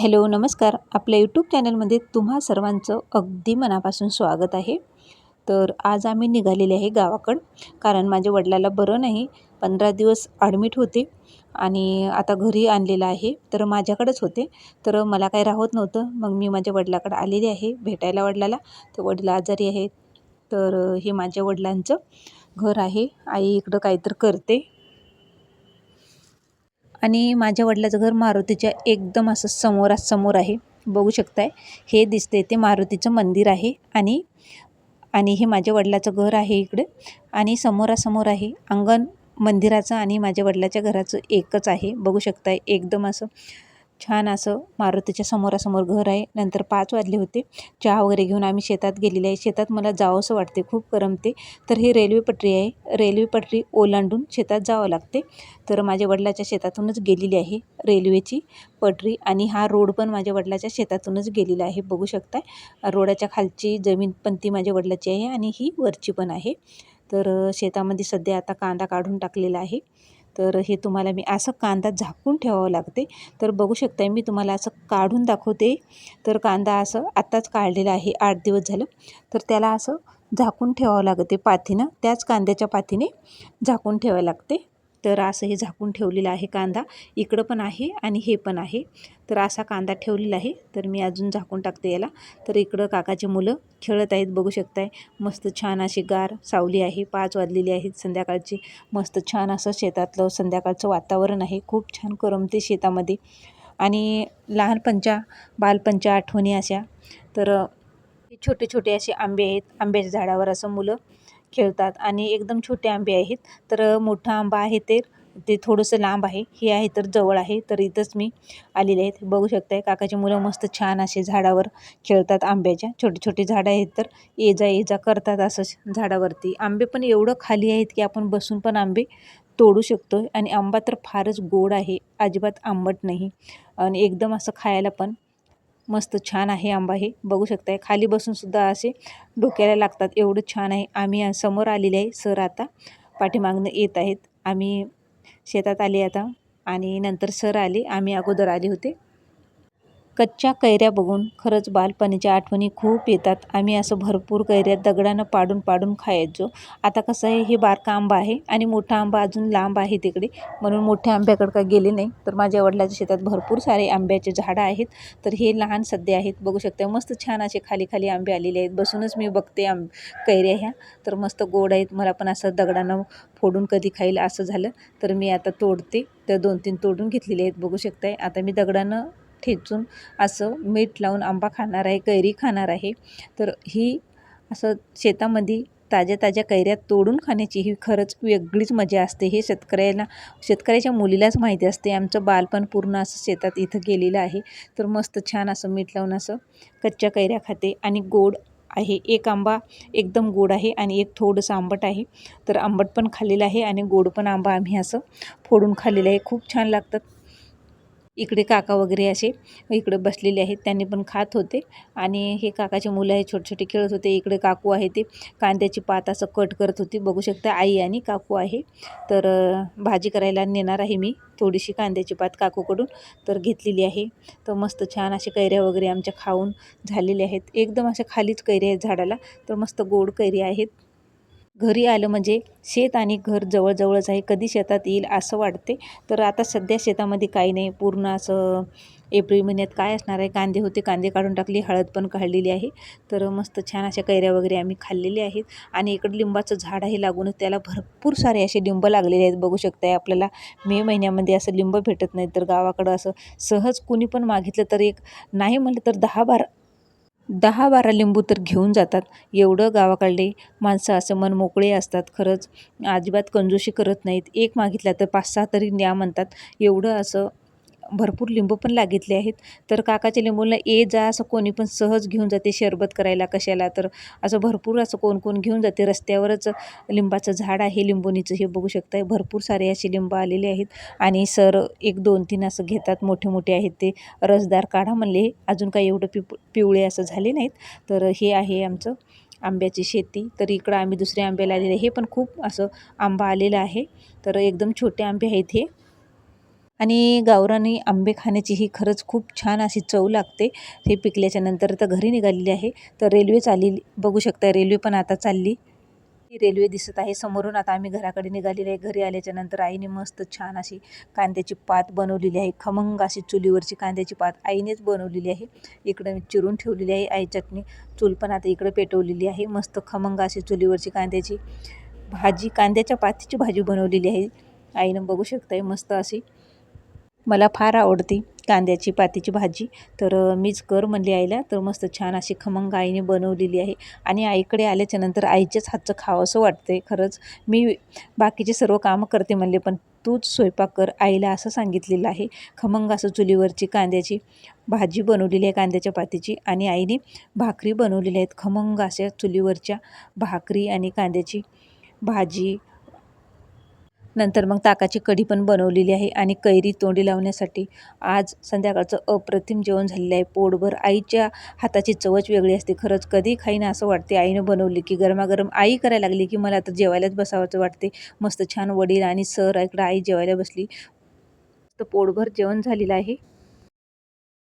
Hello नमस्कार. आपल्या YouTube चॅनलमध्ये तुम्हा सर्वांचं अगदी मनापासून स्वागत आहे. तर आज आम्ही निघालेले आहे गावाकडं कारण माझ्या वडिलाला बरं नाही पंधरा दिवस ॲडमिट होते आणि आता घरी आणलेलं आहे. तर माझ्याकडंच होते. तर मला काही राहत नव्हतं. मग मी माझ्या वडिलाकडं आलेली आहे भेटायला वडिलाला. तर वडील आजारी आहेत. तर हे माझ्या वडिलांचं घर आहे. आई इकडं काहीतरी करते. आणि माझ्या वडिलाचं घर मारुतीच्या एकदम असं समोरासमोर आहे. बघू शकताय हे दिसते ते मारुतीचं मंदिर आहे आणि आणि हे माझ्या वडिलाचं घर आहे इकडे. आणि समोरासमोर आहे अंगण मंदिराचं आणि माझ्या वडिलाच्या घराचं एकच आहे. बघू शकताय एकदम असं छान असं मारुतीच्या समोरासमोर घर आहे. नंतर पाच वाजले होते. चहा वगैरे घेऊन आम्ही शेतात गेलेले आहे. शेतात मला जावंसं वाटते. खूप करमते. तर ही रेल्वे पटरी आहे. रेल्वे पटरी ओलांडून शेतात जावं लागते. तर माझ्या वडिलाच्या शेतातूनच गेलेली आहे रेल्वेची पटरी आणि हा रोड पण माझ्या वडिलाच्या शेतातूनच गेलेला आहे. बघू शकताय. रोडाच्या खालची जमीन पण ती माझ्या वडिलाची आहे आणि ही वरची पण आहे. तर शेतामध्ये सध्या आता कांदा काढून टाकलेला आहे. तर हे तुम्हाला मी असं कांदा झाकून ठेवावं लागते. तर बघू शकता मी तुम्हाला असं काढून दाखवते. तर कांदा असं आत्ताच काढलेला आहे आठ दिवस झालं. तर त्याला असं झाकून ठेवावं लागते पाथीनं त्याच कांद्याच्या पाथीने झाकून ठेवावं लागते. तर असं हे झाकून ठेवलेलं आहे कांदा. इकडं पण आहे आणि हे पण आहे. तर असा कांदा ठेवलेला आहे. तर मी अजून झाकून टाकते याला. तर इकडं काकाचे मुलं खेळत आहेत बघू शकताय. मस्त छान अशी गार सावली आहे. पाच वाजलेली आहेत संध्याकाळची. मस्त छान असं शेतातलं संध्याकाळचं वातावरण आहे. खूप छान करमते शेतामध्ये. आणि लहानपणच्या बालपणच्या आठवणी अशा. तर छोटे छोटे असे आंबे आहेत. आंब्याच्या झाडावर असं मुलं खेळतात आणि एकदम छोटे आंबे आहेत. तर मोठा आंबा आहे ते ते थोडंसं लांब आहे. हे आहे तर जवळ आहे. तर इथंच मी आलेले आहेत. बघू शकताय काकाची मुलं मस्त छान असे झाडावर खेळतात आंब्याच्या. छोटे छोटे झाडं आहेत तर ये जा ये जा करतात असं झाडावरती. आंबे पण एवढं खाली आहेत की आपण बसून पण आंबे तोडू शकतो आणि आंबा तर फारच गोड आहे. अजिबात आंबट नाही. आणि एकदम असं खायला पण मस्त छान आहे आंबा हे. बघू शकताय खाली बसून सुद्धा असे डोक्याला लागतात. एवढं छान आहे. आम्ही समोर आलेले आहे सर आता पाठीमागनं येत आहेत. आम्ही शेतात आले आता आणि नंतर सर आले. आम्ही अगोदर आले होते. कच्च्या कैऱ्या बघून खरंच बालपणीच्या आठवणी खूप येतात. आम्ही असं भरपूर कैऱ्या दगडानं पाडून पाडून खायचो. आता कसं आहे हे बारका आंबा आहे आणि मोठा आंबा अजून लांब आहे तिकडे. म्हणून मोठ्या आंब्याकडं काय गेले नाही तर माझ्या वडिलाच्या शेतात भरपूर सारे आंब्याचे झाडं आहेत. तर हे लहान सध्या आहेत. बघू शकता मस्त छान असे खाली खाली आंबे आलेले आहेत. बसूनच मी बघते आंब कैऱ्या ह्या. तर मस्त गोड आहेत. मला पण असं दगडानं फोडून कधी खाईल असं झालं. तर मी आता तोडते. तर दोन तीन तोडून घेतलेले आहेत. बघू शकताय. आता मी दगडानं ठेचून असं मीठ लावून आंबा खाणार आहे कैरी खाणार आहे. तर ही असं शेतामध्ये ताज्या ताज्या कैऱ्या तोडून खाण्याची ही खरंच वेगळीच मजा असते. हे शेतकऱ्याला शेतकऱ्याच्या मुलीलाच माहिती असते. आमचं बालपण पूर्ण असं शेतात इथं गेलेलं आहे. तर मस्त छान असं मीठ लावून असं कच्च्या कैऱ्या खाते. आणि गोड आहे. एक आंबा एकदम गोड आहे आणि एक थोडंसं आंबट आहे. तर आंबट पण खाल्लेलं आहे आणि गोड पण आंबा आम्ही असं फोडून खाल्लेलं आहे. खूप छान लागतात. इकडे काका वगैरे असे इकडे बसलेले आहेत त्यांनी पण खात होते. आणि हे काकाचे मुलं आहे छोटे छोटे खेळत होते. इकडे काकू आहे ते कांद्याची पात असं कट करत होती. बघू शकता आई आणि काकू आहे. तर भाजी करायला नेणार आहे मी थोडीशी कांद्याची पात काकूकडून तर घेतलेली आहे. तर मस्त छान असे कैऱ्या वगैरे आमच्या खाऊन झालेल्या आहेत. एकदम अशा खालीच कैऱ्या आहेत झाडाला. तर मस्त गोड कैरे आहेत. घरी आलं म्हणजे शेत आणि घर जवळजवळच आहे. कधी शेतात येईल असं वाटते. तर आता सध्या शेतामध्ये काही नाही. पूर्ण असं एप्रिल महिन्यात काय असणार आहे? कांदे होते कांदे काढून टाकली हळद पण काढलेली आहे. तर मस्त छान अशा कैऱ्या वगैरे आम्ही खाल्लेले आहेत. आणि इकडं लिंबाचं झाड आहे लागूनच त्याला भरपूर सारे असे लिंब लागलेले आहेत. बघू शकताय आपल्याला मे महिन्यामध्ये असं लिंब भेटत नाही तर गावाकडं असं सहज कुणी पण मागितलं तर एक नाही म्हटलं तर दहा बारा दहा बारा लिंबू तर घेऊन जातात. एवढं गावाकडले माणसं असं मन मोकळे असतात खरंच. अजिबात कंजूशी करत नाहीत. एक मागितला तर पाच सहा तरी न्या म्हणतात. एवढं असं भरपूर लिंबू पण लागितले आहेत. तर काकाच्या लिंबूला ए जा असं कोणी पण सहज घेऊन जाते शरबत करायला कशाला. तर असं भरपूर असं कोण कोण घेऊन जाते. रस्त्यावरच लिंबाचं झाड आहे लिंबोनीचं. हे बघू शकता भरपूर सारे असे लिंब आलेले आहेत. आणि सर एक दोन तीन असं घेतात मोठे मोठे आहेत ते. रसदार काढा म्हणले. अजून काही एवढं पिप पिवळे असं झाले नाहीत. तर हे आहे आमचं आंब्याची शेती. तर इकडं आम्ही दुसऱ्या आंब्याला आलेले हे पण खूप असं आंबा आलेला आहे. तर एकदम छोटे आंबे आहेत हे. आणि गावरानी आंबे खाण्याची ही खरंच खूप छान अशी चव लागते. हे पिकल्याच्या नंतर तर घरी निघालेली आहे. तर रेल्वे चालली बघू शकता रेल्वे पण आता चालली. ही रेल्वे दिसत आहे. समोरून आता आम्ही घराकडे निघालेली आहे. घरी आल्याच्यानंतर आईने मस्त छान अशी कांद्याची पात बनवलेली आहे. खमंग अशी चुलीवरची कांद्याची पात आईनेच बनवलेली आहे. इकडं मी चिरून ठेवलेली आहे. आई चटणी चूल पण आता इकडे पेटवलेली आहे. मस्त खमंग अशी चुलीवरची कांद्याची भाजी कांद्याच्या पातीची भाजी बनवलेली आहे. आईनं बघू शकताय मस्त अशी मला फार आवडते कांद्याची पातीची भाजी. तर मीच कर म्हणली आईला. तर मस्त छान अशी खमंग आईने बनवलेली आहे. आणि आईकडे आल्याच्यानंतर आईच्याच हातचं खावं असं वाटते खरंच मी बाकीचे सर्व कामं करते म्हणले पण तूच स्वयंपाक कर. आईला असं सांगितलेलं आहे. खमंग असं चुलीवरची कांद्याची भाजी बनवलेली आहे कांद्याच्या पातीची. आणि आईने भाकरी बनवलेल्या आहेत. खमंग अशा चुलीवरच्या भाकरी आणि कांद्याची भाजी नंतर मग ताकाची कढी पण बनवलेली आहे आणि कैरी तोंडी लावण्यासाठी. आज संध्याकाळचं अप्रतिम जेवण झालेलं आहे. पोटभर आईच्या हाताची चवच वेगळी असते. खरंच कधी खाईन असं वाटते. आईनं बनवली की गरमागरम आई करायला लागली की मला आता जेवायलाच बसावंच वाटते. मस्त छान वडील आणि सर इकडं आई जेवायला बसली. तर पोटभर जेवण झालेलं आहे.